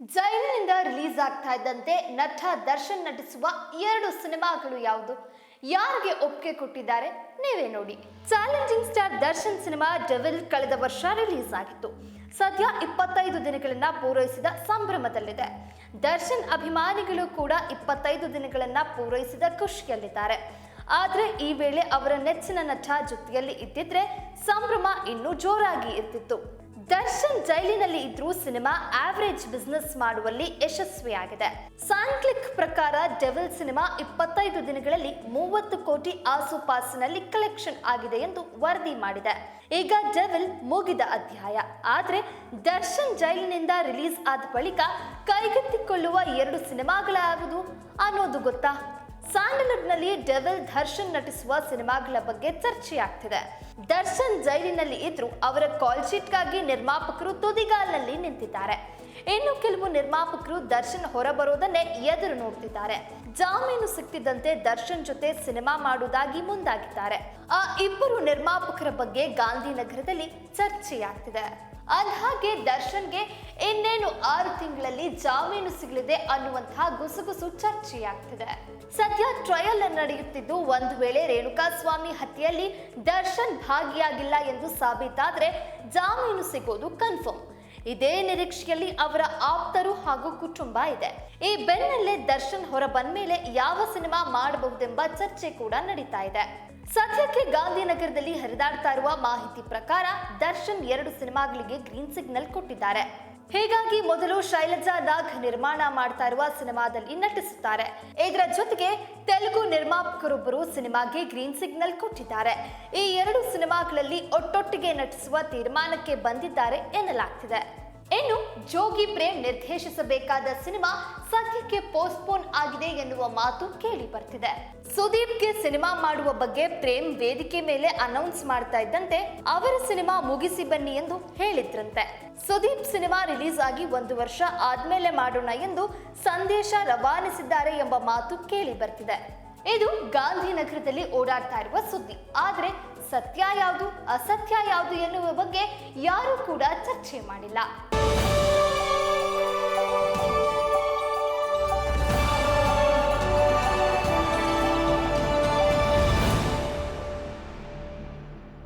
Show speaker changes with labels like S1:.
S1: ಜೈಲಿನಿಂದ ರಿಲೀಸ್ ಆಗ್ತಾ ಇದ್ದಂತೆ ನಟ ದರ್ಶನ್ ನಟಿಸುವ ಎರಡು ಸಿನಿಮಾಗಳು ಯಾವುದು? ಯಾರಿಗೆ ಒಪ್ಪಿಗೆ ಕೊಟ್ಟಿದ್ದಾರೆ? ನೀವೇ ನೋಡಿ. Challenging star Darshan cinema devil ಕಳೆದ ವರ್ಷ ರಿಲೀಸ್ ಆಗಿತ್ತು. ಸದ್ಯ ಇಪ್ಪತ್ತೈದು ದಿನಗಳನ್ನ ಪೂರೈಸಿದ ಸಂಭ್ರಮದಲ್ಲಿದೆ. ದರ್ಶನ್ ಅಭಿಮಾನಿಗಳು ಕೂಡ ಇಪ್ಪತ್ತೈದು ದಿನಗಳನ್ನ ಪೂರೈಸಿದ ಖುಷಿಯಲ್ಲಿದ್ದಾರೆ. ಆದ್ರೆ ಈ ವೇಳೆ ಅವರ ನೆಚ್ಚಿನ ನಟ ಜೊತೆಯಲ್ಲಿ ಇದ್ದಿದ್ರೆ ಸಂಭ್ರಮ ಇನ್ನೂ ಜೋರಾಗಿ ಇರ್ತಿತ್ತು. ದರ್ಶನ್ ಜೈಲಿನಲ್ಲಿ ಇದ್ರೂ ಸಿನಿಮಾ ಆವರೇಜ್ ಬಿಸ್ನೆಸ್ ಮಾಡುವಲ್ಲಿ ಯಶಸ್ವಿಯಾಗಿದೆ. ಸಾನ್ಕ್ಲಿಕ್ ಪ್ರಕಾರ ಡೆವಿಲ್ ಸಿನಿಮಾ ಇಪ್ಪತ್ತೈದು ದಿನಗಳಲ್ಲಿ ಮೂವತ್ತು ಕೋಟಿ ಆಸುಪಾಸಿನಲ್ಲಿ ಕಲೆಕ್ಷನ್ ಆಗಿದೆ ಎಂದು ವರದಿ ಮಾಡಿದೆ. ಈಗ ಡೆವಿಲ್ ಮುಗಿದ ಅಧ್ಯಾಯ. ಆದ್ರೆ ದರ್ಶನ್ ಜೈಲಿನಿಂದ ರಿಲೀಸ್ ಆದ ಬಳಿಕ ಕೈಗೆತ್ತಿಕೊಳ್ಳುವ ಎರಡು ಸಿನಿಮಾಗಳಾಗುವುದು ಅನ್ನೋದು ಗೊತ್ತಾ? ಸ್ಯಾಂಡಲ್ವುಡ್ನಲ್ಲಿ ಡೆವಿಲ್ ದರ್ಶನ್ ನಟಿಸುವ ಸಿನಿಮಾಗಳ ಬಗ್ಗೆ ಚರ್ಚೆಯಾಗ್ತಿದೆ. ದರ್ಶನ್ ಜೈಲಿನಲ್ಲಿ ಇದ್ರು ಅವರ ಕಾಲ್ ಶೀಟ್ಗಾಗಿ ನಿರ್ಮಾಪಕರು ತುದಿಗಾಲಲ್ಲಿ ನಿಂತಿದ್ದಾರೆ. ಇನ್ನು ಕೆಲವು ನಿರ್ಮಾಪಕರು ದರ್ಶನ್ ಹೊರಬರೋದನ್ನೇ ಎದುರು ನೋಡ್ತಿದ್ದಾರೆ. ಜಾಮೀನು ಸಿಕ್ತಿದ್ದಂತೆ ದರ್ಶನ್ ಜೊತೆ ಸಿನಿಮಾ ಮಾಡುವುದಾಗಿ ಮುಂದಾಗಿದ್ದಾರೆ. ಆ ಇಬ್ಬರು ನಿರ್ಮಾಪಕರ ಬಗ್ಗೆ ಗಾಂಧಿನಗರದಲ್ಲಿ ಚರ್ಚೆಯಾಗ್ತಿದೆ. ಅಂದ್ಹಾಗೆ ದರ್ಶನ್ಗೆ ಇನ್ನೇನು ಆರು ತಿಂಗಳಲ್ಲಿ ಜಾಮೀನು ಸಿಗಲಿದೆ ಅನ್ನುವಂತಹ ಗುಸುಗುಸು ಚರ್ಚೆಯಾಗ್ತಿದೆ. ಸದ್ಯ ಟ್ರಯಲ್ ನಡೆಯುತ್ತಿದ್ದು ಒಂದು ವೇಳೆ ರೇಣುಕಾಸ್ವಾಮಿ ಹತ್ಯೆಯಲ್ಲಿ ದರ್ಶನ್ ಭಾಗಿಯಾಗಿಲ್ಲ ಎಂದು ಸಾಬೀತಾದ್ರೆ ಜಾಮೀನು ಸಿಗೋದು ಕನ್ಫರ್ಮ್ ಇದೇ ನಿರೀಕ್ಷೆಯಲ್ಲಿ ಅವರ ಆಪ್ತರು ಹಾಗೂ ಕುಟುಂಬ ಇದೆ. ಈ ಬೆನ್ನಲ್ಲೇ ದರ್ಶನ್ ಹೊರ ಬಂದ್ಮೇಲೆ ಯಾವ ಸಿನಿಮಾ ಮಾಡಬಹುದೆಂಬ ಚರ್ಚೆ ಕೂಡ ನಡೀತಾ ಇದೆ. ಸದ್ಯಕ್ಕೆ ಗಾಂಧಿನಗರದಲ್ಲಿ ಹರಿದಾಡ್ತಾ ಇರುವ ಮಾಹಿತಿ ಪ್ರಕಾರ ದರ್ಶನ್ ಎರಡು ಸಿನಿಮಾಗಳಿಗೆ ಗ್ರೀನ್ ಸಿಗ್ನಲ್ ಕೊಟ್ಟಿದ್ದಾರೆ. ಹೀಗಾಗಿ ಮೊದಲು ಶೈಲಜಾ ನಾಗ್ ನಿರ್ಮಾಣ ಮಾಡ್ತಾ ಇರುವ ಸಿನಿಮಾದಲ್ಲಿ ನಟಿಸುತ್ತಾರೆ. ಇದರ ಜೊತೆಗೆ ತೆಲುಗು ನಿರ್ಮಾಪಕರೊಬ್ಬರು ಸಿನಿಮಾಗೆ ಗ್ರೀನ್ ಸಿಗ್ನಲ್ ಕೊಟ್ಟಿದ್ದಾರೆ. ಈ ಎರಡು ಸಿನಿಮಾಗಳಲ್ಲಿ ಒಟ್ಟೊಟ್ಟಿಗೆ ನಟಿಸುವ ತೀರ್ಮಾನಕ್ಕೆ ಬಂದಿದ್ದಾರೆ ಎನ್ನಲಾಗ್ತಿದೆ. ಇನ್ನು ಜೋಗಿ ಪ್ರೇಮ್ ನಿರ್ದೇಶಿಸಬೇಕಾದ ಸಿನಿಮಾ ಸದ್ಯಕ್ಕೆ ಪೋಸ್ಟ್ಪೋನ್ ಆಗಿದೆ ಎನ್ನುವ ಮಾತು ಕೇಳಿ ಬರ್ತಿದೆ. ಸುದೀಪ್ಗೆ ಸಿನಿಮಾ ಮಾಡುವ ಬಗ್ಗೆ ಪ್ರೇಮ್ ವೇದಿಕೆ ಮೇಲೆ ಅನೌನ್ಸ್ ಮಾಡ್ತಾ ಇದ್ದಂತೆ ಅವರ ಸಿನಿಮಾ ಮುಗಿಸಿ ಬನ್ನಿ ಎಂದು ಹೇಳಿದ್ರಂತೆ. ಸುದೀಪ್ ಸಿನಿಮಾ ರಿಲೀಸ್ ಆಗಿ ಒಂದು ವರ್ಷ ಆದ್ಮೇಲೆ ಮಾಡೋಣ ಎಂದು ಸಂದೇಶ ರವಾನಿಸಿದ್ದಾರೆ ಎಂಬ ಮಾತು ಕೇಳಿ ಬರ್ತಿದೆ. ಇದು ಗಾಂಧಿನಗರದಲ್ಲಿ ಓಡಾಡ್ತಾ ಇರುವ ಸುದ್ದಿ. ಆದರೆ ಸತ್ಯ ಯಾವುದು, ಅಸತ್ಯ ಯಾವುದು ಎನ್ನುವ ಬಗ್ಗೆ ಯಾರೂ ಕೂಡ ಚರ್ಚೆ ಮಾಡಿಲ್ಲ.